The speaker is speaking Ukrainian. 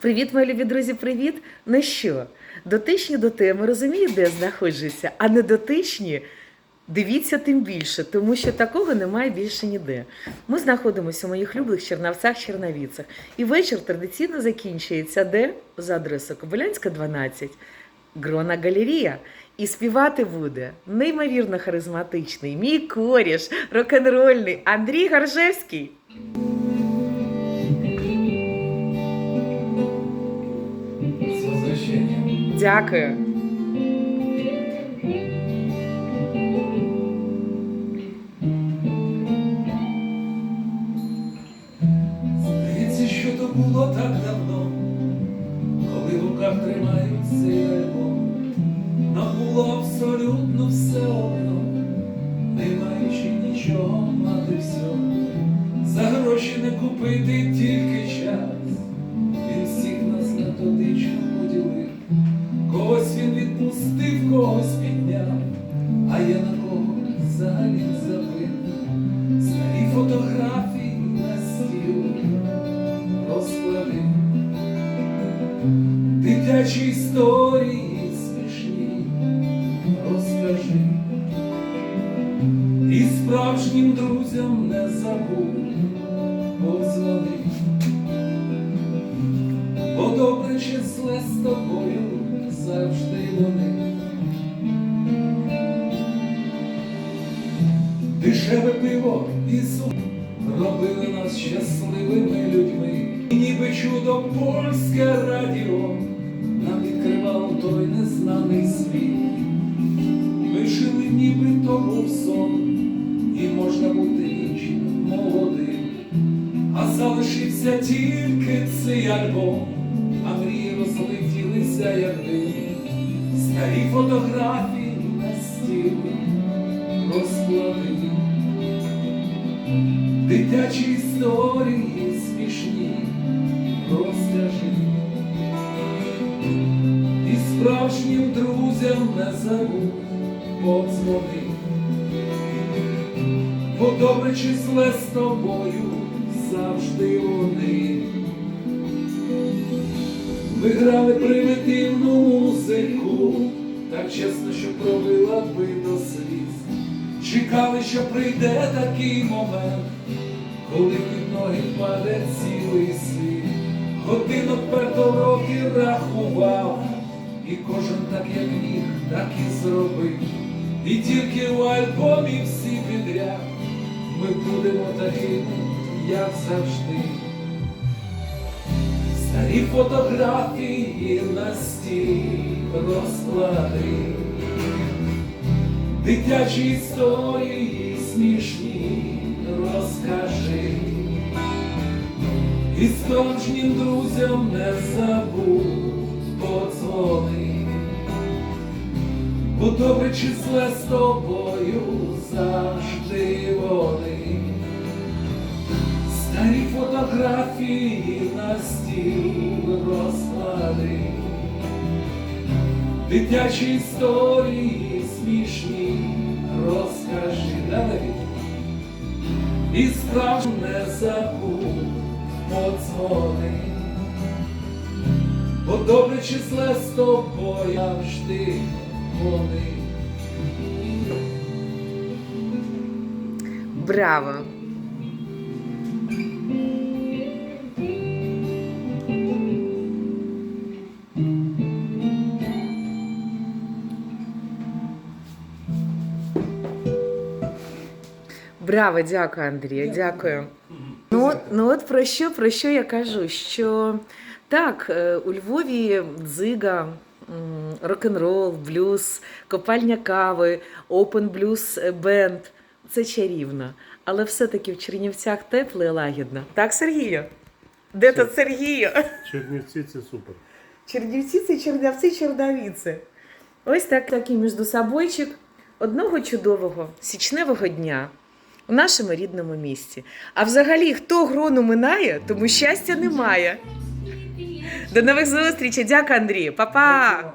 Привіт, мої любі друзі, привіт! Ну що, дотичні до теми, розумію, де знаходжуся, а не дотичні. Дивіться тим більше, тому що такого немає більше ніде. Ми знаходимося у моїх любих Чернавцях, Черновіцях. І вечір традиційно закінчується де? За адресою Кобилянська, 12, Грона Галерія. І співати буде неймовірно харизматичний, мій коріш, рок-н-рольний Андрій Гаржевський. Дякую. Здається, що то було так давно, коли в руках тримають цей. Нам було абсолютно все одно, не маючи нічого мати все. За гроші не купити тільки час. Відпустив, когось підняв, а я на кого взагалі забив. Старі фотографії на стіл розклади, дитячі історії смішні розкажи, і справжнім друзям не забудь подзвони, бо добре чи зле з тобою завжди вони. Дешеве пиво і суп робили нас щасливими людьми. І ніби чудо польське радіо нам відкривало той незнаний світ. Ми жили, ніби то був сон, і можна бути вічно молодим. А залишився тільки цей альбом, розлетілися, як дим. Старі фотографії на стіл розклади. Дитячі історії смішні розкажи. І справжнім друзям не забудь подзвони. Бо добре чи з тобою завжди вони. Ми грали примітивну музику, так чесно, що пробила би до сліз. Чекали, що прийде такий момент, коли під ноги впаде цілий світ. Годинок перто роки рахував, і кожен так, як міг, так і зробив. І тільки в альбомі всі підряд ми будемо такими, як завжди. Старі фотографії на стіл розклади, дитячі історії смішні розкажи, і справжнім друзям не забудь подзвони, бо добре чи зле з тобою завжди вони. Старі фотографії на стіл розклади, дитячі історії смішні розкажи Давид. І справжньо не забудь подзвони, бо добре чи зле з тобою завжди вони. Браво! Браво, дякую, Андрію, дякую. Ну, от- ну от про що, про що я кажу? Що так, е, у Львові дзига, рок-н-рол, блюз, копальня кави, open blues бенд. Це чарівно. Але все-таки в Чернівцях тепло і лагідно. Так, Сергію? Де Це- тут Сергію? Чернівці це супер. Чернівці це чернявці, чернавіці. Ось так, такий між собойчик одного чудового січневого дня у нашому рідному місті. А взагалі, хто грону минає, тому щастя немає. До нових зустрічей. Дякую, Андрію. Па-па!